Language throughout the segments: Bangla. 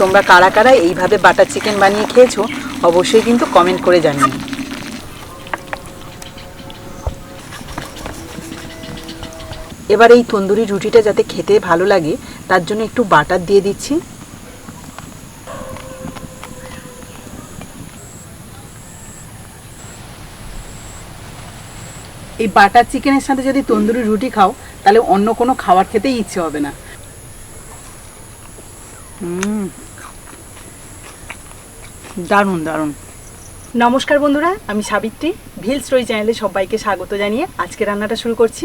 তোমরা কারা কারা এইভাবে বাটার চিকেন বানিয়ে খেয়েছো, অবশ্যই কিন্তু কমেন্ট করে জানিও। এবার এই তন্দুরি রুটিটা যাতে খেতে ভালো লাগে, তার জন্য একটু বাটার দিয়ে দিচ্ছি। এই বাটার চিকেনের সাথে যদি তন্দুরি রুটি খাও, তাহলে অন্য কোনো খাবার খেতেই ইচ্ছে হবে না হুম দারুণ দারুণ। নমস্কার বন্ধুরা, আমি সাবিত্রী ভিল স্টোরি চ্যানেলে সবাইকে স্বাগত জানিয়ে আজকে রান্নাটা শুরু করছি।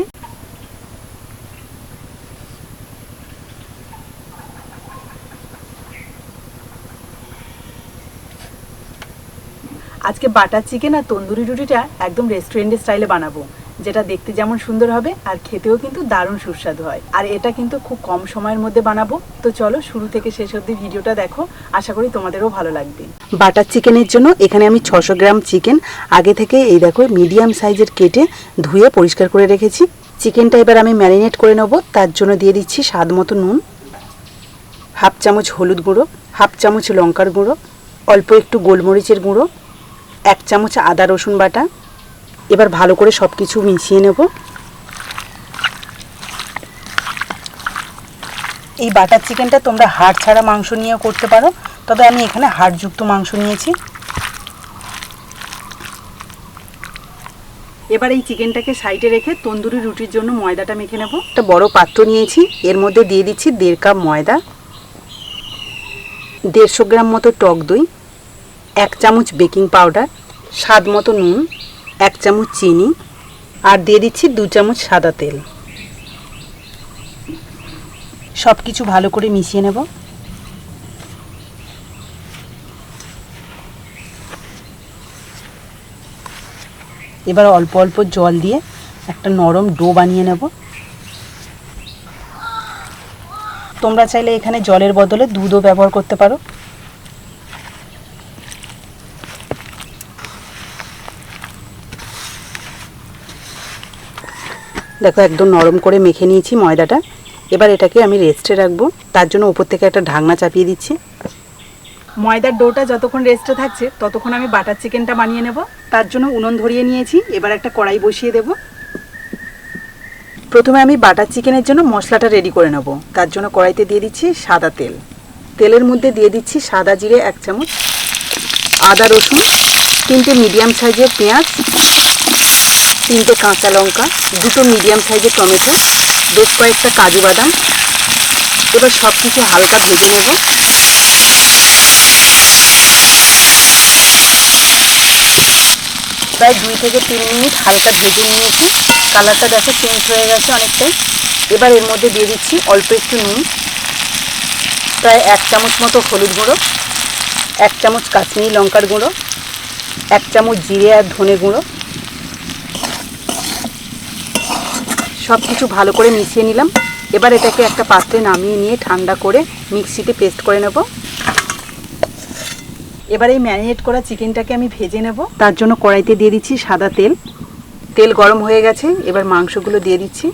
আজকে বাটার চিকেন আর তন্দুরি রুটিটা একদম রেস্টুরেন্টের স্টাইলে বানাবো। যেটা দেখতে যেমন সুন্দর হবে, আর খেতেও কিন্তু দারুণ সুস্বাদু হয়। আর এটা কিন্তু খুব কম সময়ের মধ্যে বানাবো। তো চলো, শুরু থেকে শেষ অবধি ভিডিওটা দেখো। আশা করি তোমাদেরও ভালো লাগবে। বাটার চিকেনের জন্য এখানে আমি ছশো গ্রাম চিকেন, আগে থেকে এই দেখো মিডিয়াম সাইজের কেটে ধুয়ে পরিষ্কার করে রেখেছি। চিকেনটা এবার আমি ম্যারিনেট করে নেব। তার জন্য দিয়ে দিচ্ছি স্বাদ মতো নুন, হাফ চামচ হলুদ গুঁড়ো, হাফ চামচ লঙ্কার গুঁড়ো, অল্প একটু গোলমরিচের গুঁড়ো, এক চামচ আদা রসুন বাটা এবার ভালো করে সব কিছু মিশিয়ে নেব। এই বাটার চিকেনটা তোমরা হাড় ছাড়া মাংস নিয়েও করতে পারো, তবে আমি এখানে হাড়যুক্ত মাংস নিয়েছি। এবার এই চিকেনটাকে সাইডে রেখে তন্দুরি রুটির জন্য ময়দাটা মেখে নেব। একটা বড় পাত্র নিয়েছি, এর মধ্যে দিয়ে দিচ্ছি দেড় কাপ ময়দা, দেড়শো গ্রাম মতো টক দই, এক চামচ বেকিং পাউডার, স্বাদ মতো নুন এক চামচ চিনি আর দিয়ে দিচ্ছি দু চামচ সাদা তেল। সব কিছু ভালো করে মিশিয়ে নেব। এবার অল্প অল্প জল দিয়ে একটা নরম ডো বানিয়ে নেব। তোমরা চাইলে এখানে জলের বদলে দুধও ব্যবহার করতে পারো। দেখো, একদম নরম করে মেখে নিয়েছি ময়দাটা। এবার এটাকে আমি রেস্টে রাখব। তার জন্য উপর থেকে একটা ঢাকনা চাপিয়ে দিচ্ছি। ময়দার ডোটা যতক্ষণ রেস্টে থাকছে, ততক্ষণ আমি বাটার চিকেনটা বানিয়ে নেব। তার জন্য উনুন ধরিয়ে নিয়েছি। এবার একটা কড়াই বসিয়ে দেব। প্রথমে আমি বাটার চিকেনের জন্য মশলাটা রেডি করে নেব। তার জন্য কড়াইতে দিয়ে দিচ্ছি সাদা তেল। তেলের মধ্যে দিয়ে দিচ্ছি সাদা জিরে এক চামচ, আদা রসুন, তিনটে মিডিয়াম সাইজের পেঁয়াজ তিনটে কাঁচা লঙ্কা, দুটো মিডিয়াম সাইজের টমেটো, বেশ কয়েকটা কাজু বাদাম। এবার সব কিছু হালকা ভেজে নেব। প্রায় দুই থেকে তিন মিনিট হালকা ভেজে নিয়েছি। কালারটা দেখো চেঞ্জ হয়ে গেছে অনেকটাই। এবার এর মধ্যে দিয়ে দিচ্ছি অল্প একটু নুন। প্রায় এক চামচ মতো হলুদ গুঁড়ো, এক চামচ কাশ্মীরি লঙ্কার গুঁড়ো, এক চামচ জিরে আর ধনে গুঁড়ো। সব কিছু ভালো করে মিশিয়ে নিলাম। এবার এটাকে একটা পাত্রে নামিয়ে নিয়ে ঠান্ডা করে মিক্সিতে পেস্ট করে নেব। এবার এই ম্যারিনেট করা চিকেনটাকে আমি ভেজে নেব। তার জন্য কড়াইতে দিয়ে দিচ্ছি সাদা তেল। তেল গরম হয়ে গেছে, এবার মাংসগুলো দিয়ে দিচ্ছি।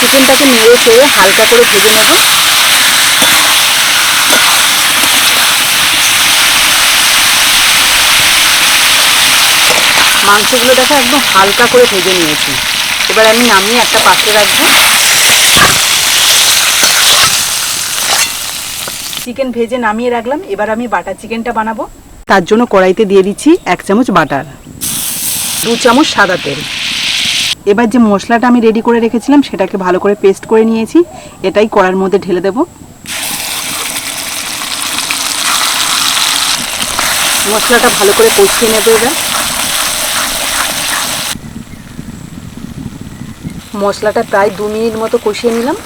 চিকেনটাকে নেড়ে চেড়ে হালকা করে ভেজে নেব। মাংসগুলো দেখো একদম হালকা করে ভেজে নিয়েছি। এবার আমি নামিয়ে একটা পাত্রে রাখব। চিকেন ভেজে নামিয়ে রাখলাম। এবার আমি বাটার চিকেনটা বানাবো। তার জন্য কড়াইতে দিয়ে দিচ্ছি এক চামচ বাটার, দু চামচ সাদা তেল। এবার যে মশলাটা আমি রেডি করে রেখেছিলাম, সেটাকে ভালো করে পেস্ট করে নিয়েছি। এটাই কড়ার মধ্যে ঢেলে দেব। মশলাটা ভালো করে কষিয়ে নেবে এবার। মশলাটা প্রায় দু মিনিট মতো কষিয়ে নিলাম।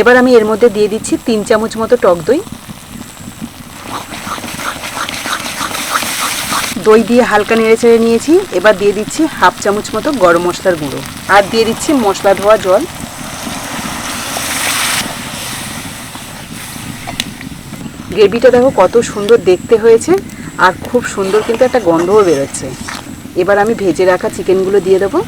এবার আমি এর মধ্যে দিয়ে দিচ্ছি তিন চামচ মতো টক দই। দই দিয়ে হালকা নেড়ে চেড়ে নিয়েছি। এবার দিয়ে দিচ্ছি হাফ চামচ মতো গরম মশলার গুঁড়ো। আর দিয়ে দিচ্ছি মশলা ধোয়া জল। গ্রেভিটা দেখো কত সুন্দর দেখতে হয়েছে আর খুব সুন্দর কিন্তু একটা গন্ধও বেরোচ্ছে। এবার আমি ভেজে রাখা চিকেনগুলো দিয়ে দেবো।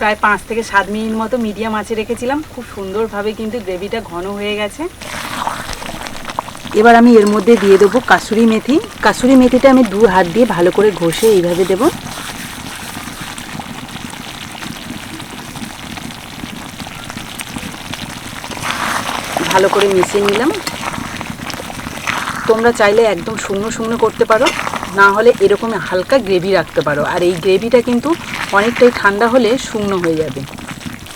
প্রায় পাঁচ থেকে সাত মিনিট মতো মিডিয়াম আঁচে রেখেছিলাম। খুব সুন্দরভাবে কিন্তু গ্রেভিটা ঘন হয়ে গেছে। এবার আমি এর মধ্যে দিয়ে দেবো কাসুরি মেথি। কাসুরি মেথিটা আমি দু হাত দিয়ে ভালো করে ঘষে এইভাবে দেবো। ভালো করে মিশিয়ে নিলাম। তোমরা চাইলে একদম শুকনো শুকনো করতে পারো, না হলে এরকম হালকা গ্রেভি রাখতে পারো। আর এই গ্রেভিটা কিন্তু অনেকটাই ঠান্ডা হলে শুকনো হয়ে যাবে।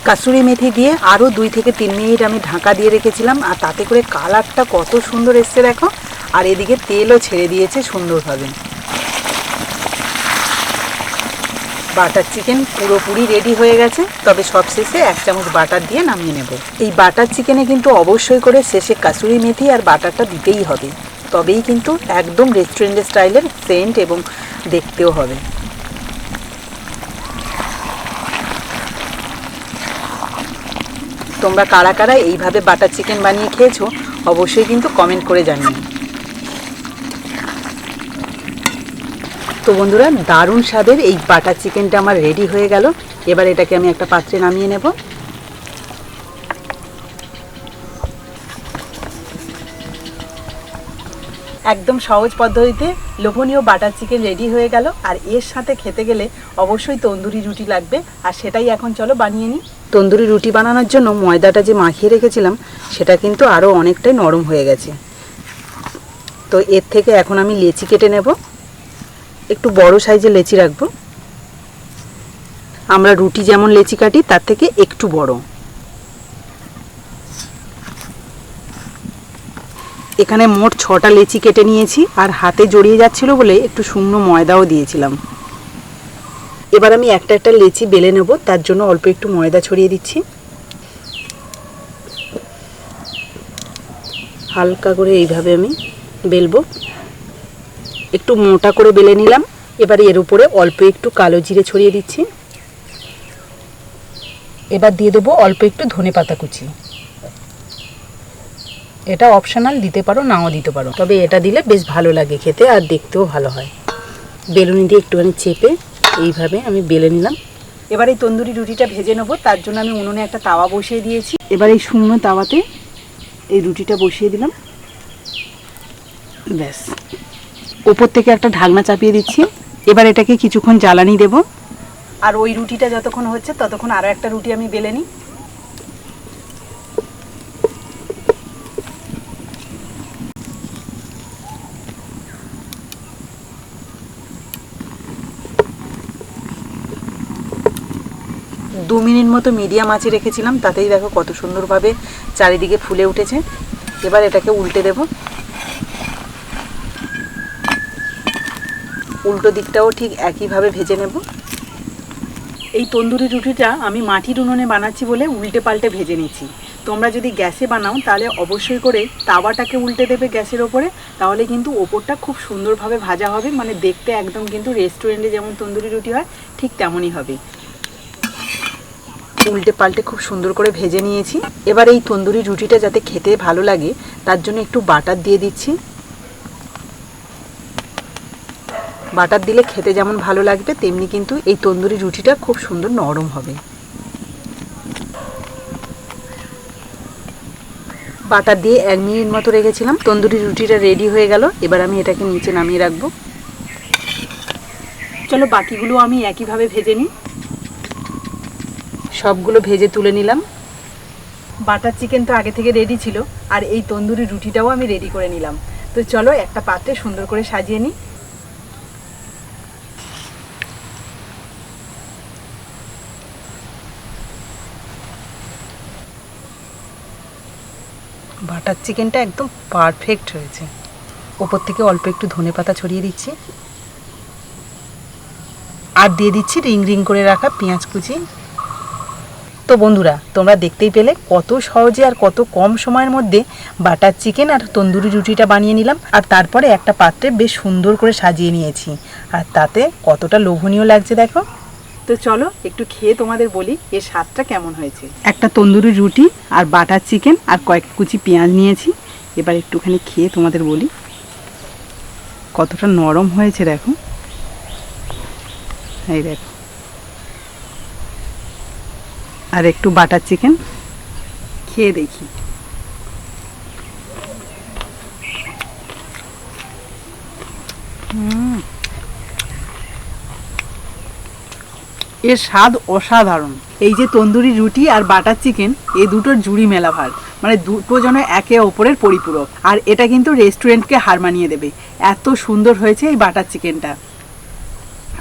কাসুরি মেথি দিয়ে আরও দুই থেকে তিন মিনিট আমি ঢাকা দিয়ে রেখেছিলাম, আর তাতে করে কালারটা কত সুন্দর এসছে দেখো। আর এদিকে তেলও ছেড়ে দিয়েছে সুন্দরভাবে। বাটার চিকেন পুরোপুরি রেডি হয়ে গেছে, তবে সবশেষে এক চামচ বাটার দিয়ে নামিয়ে নেব। এই বাটার চিকেনে কিন্তু অবশ্যই করে শেষে কাসুরি মেথি আর বাটারটা দিতেই হবে, তবেই কিন্তু একদম রেস্টুরেন্টের স্টাইলের সেন্ট এবং দেখতেও হবে। তোমরা কারা কারা এইভাবে বাটার চিকেন বানিয়ে খেয়েছো, অবশ্যই কিন্তু কমেন্ট করে জানিও। তো বন্ধুরা, দারুণ স্বাদের এই বাটার চিকেনটা আমার রেডি হয়ে গেল। এবার এটাকে আমি একটা পাত্রে নামিয়ে নেব। একদম সহজ পদ্ধতিতে লোভনীয় বাটার চিকেন রেডি হয়ে গেল। আর এর সাথে খেতে গেলে অবশ্যই তন্দুরি রুটি লাগবে। আর সেটাই এখন চলো বানিয়ে নিই। তন্দুরি রুটি বানানোর জন্য ময়দাটা যে মাখিয়ে রেখেছিলাম, সেটা কিন্তু আরও অনেকটাই নরম হয়ে গেছে। তো এর থেকে এখন আমি লেচি কেটে নেব। একটু বড় সাইজের লেচি রাখব। আমরা রুটি যেমন লেচি কাটি, তার থেকে একটু বড়। এখানে মোট ছটা লেচি কেটে নিয়েছি, আর হাতে জড়িয়ে যাচ্ছিল বলে একটু শুকনো ময়দাও দিয়েছিলাম। এবার আমি একটা একটা লেচি বেলে নেব, তার জন্য অল্প একটু ময়দা ছড়িয়ে দিচ্ছি। হালকা করে এইভাবে আমি বেলবো। একটু মোটা করে বেলে নিলাম। এবার এর উপরে অল্প একটু কালো জিরে ছড়িয়ে দিচ্ছি। এবার দিয়ে দেবো অল্প একটু ধনে পাতা কুচি। এটা অপশনাল দিতে পারো, নাও দিতে পারো। তবে এটা দিলে বেশ ভালো লাগে খেতে আর দেখতেও ভালো হয়। বেলুনি দিয়ে একটুখানি চেপে এইভাবে আমি বেলে নিলাম। এবার এই তন্দুরি রুটিটা ভেজে নেব, তার জন্য আমি উনুনে একটা তাওয়া বসিয়ে দিয়েছি। এবার এই শুকনো তাওয়াতে এই রুটিটা বসিয়ে দিলাম। ব্যাস। ওপর থেকে একটা ঢাকনা চাপিয়ে দিচ্ছি। এবার এটাকে কিছুক্ষণ জ্বালানি দেব। আর ওই রুটিটা যতক্ষণ হচ্ছে ততক্ষণ আরও একটা রুটি আমি বেলে নিই। দু মিনিট মতো মিডিয়াম আঁচে রেখেছিলাম, তাতেই দেখো কত সুন্দরভাবে চারিদিকে ফুলে উঠেছে। এবার এটাকে উল্টে দেব। উল্টো দিকটাও ঠিক একইভাবে ভেজে নেব। এই তন্দুরি রুটিটা আমি মাটির উনুনে বানাচ্ছি বলে উল্টে পাল্টে ভেজে নিচ্ছি তোমরা যদি গ্যাসে বানাও, তাহলে অবশ্যই করে তাওয়াটাকে উল্টে দেবে গ্যাসের ওপরে, তাহলে কিন্তু ওপরটা খুব সুন্দরভাবে ভাজা হবে মানে দেখতে একদম কিন্তু রেস্টুরেন্টে যেমন তন্দুরি রুটি হয়, ঠিক তেমনই হবে। উল্টে পাল্টে খুব সুন্দর করে ভেজে নিয়েছি। এবার এই তন্দুরি রুটিটা যাতে খেতে ভালো লাগে, তার জন্য একটু বাটার দিয়ে দিচ্ছি। বাটার দিলে খেতে যেমন ভালো লাগবে, তেমনি কিন্তু এই তন্দুরি রুটিটা খুব সুন্দর নরম হবে। বাটার দিয়ে এক মিনিট মতো রেখেছিলাম, তন্দুরি রুটিটা রেডি হয়ে গেল, এবার আমি এটাকে নিচে নামিয়ে রাখব। চলো বাকিগুলো আমি একইভাবে ভেজে নিই। সবগুলো ভেজে তুলে নিলাম। বাটার চিকেন তো আগে থেকে রেডি ছিল, আর এই তন্দুরি রুটিটাও আমি রেডি করে নিলাম। তো চলো একটা পাত্রে সুন্দর করে সাজিয়ে নিই। বাটার চিকেনটা একদম পারফেক্ট হয়েছে। ওপর থেকে অল্প একটু ধনে পাতা ছড়িয়ে দিচ্ছি। আর দিয়ে দিচ্ছি রিং রিং করে রাখা পেঁয়াজ কুচি। তো বন্ধুরা, তোমরা দেখতেই পেলে কত সহজে আর কত কম সময়ের মধ্যে বাটার চিকেন আর তন্দুরি রুটিটা বানিয়ে নিলাম। আর তারপরে একটা পাত্রে বেশ সুন্দর করে সাজিয়ে নিয়েছি। আর তাতে কতটা লোভনীয় লাগছে দেখো। তো চলো, একটু খেয়ে তোমাদের বলি এর স্বাদটা কেমন হয়েছে। একটা তন্দুরি রুটি আর বাটার চিকেন আর কয়েক কুচি পেঁয়াজ নিয়েছি। এবার একটুখানি খেয়ে তোমাদের বলি। কতটা নরম হয়েছে দেখো। এই দেখো। আর একটু বাটার চিকেন। খেয়ে দেখি। হুম। এর স্বাদ অসাধারণ। এই যে তন্দুরি রুটি আর বাটার চিকেন এই দুটোর জুড়ি মেলা ভার মানে দুটো যেন একে অপরের পরিপূরক। আর এটা কিন্তু রেস্টুরেন্টকে হার মানিয়ে দেবে। এত সুন্দর হয়েছে এই বাটার চিকেনটা।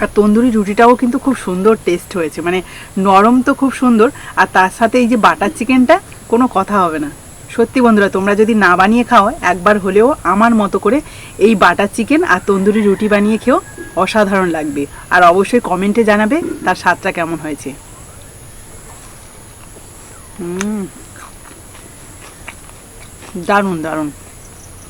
আর তন্দুরি রুটিটাও কিন্তু খুব সুন্দর টেস্ট হয়েছে। মানে নরম তো খুব সুন্দর, আর তার সাথে এই যে বাটার চিকেনটা, কোনো কথা হবে না। সত্যি বন্ধুরা, তোমরা যদি না বানিয়ে খাও, একবার হলেও আমার মতো করে এই বাটার চিকেন আর তন্দুরি রুটি বানিয়ে খেও। অসাধারণ লাগবে। আর অবশ্যই কমেন্টে জানাবে তার স্বাদটা কেমন হয়েছে। দারুণ দারুণ।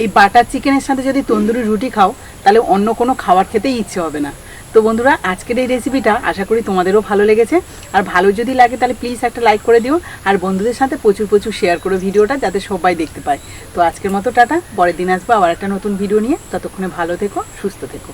এই বাটার চিকেনের সাথে যদি তন্দুরি রুটি খাও, তাহলে অন্য কোনো খাবার খেতেই ইচ্ছে হবে না। তো বন্ধুরা, আজকের এই রেসিপিটা আশা করি তোমাদেরও ভালো লেগেছে। আর ভালো যদি লাগে, তাহলে প্লিজ একটা লাইক করে দিও। আর বন্ধুদের সাথে প্রচুর প্রচুর শেয়ার করো ভিডিওটা, যাতে সবাই দেখতে পায়। তো আজকের মতো টাটা, পরের দিন আসব আবার একটা নতুন ভিডিও নিয়ে। ততক্ষণে ভালো থেকো, সুস্থ থেকো।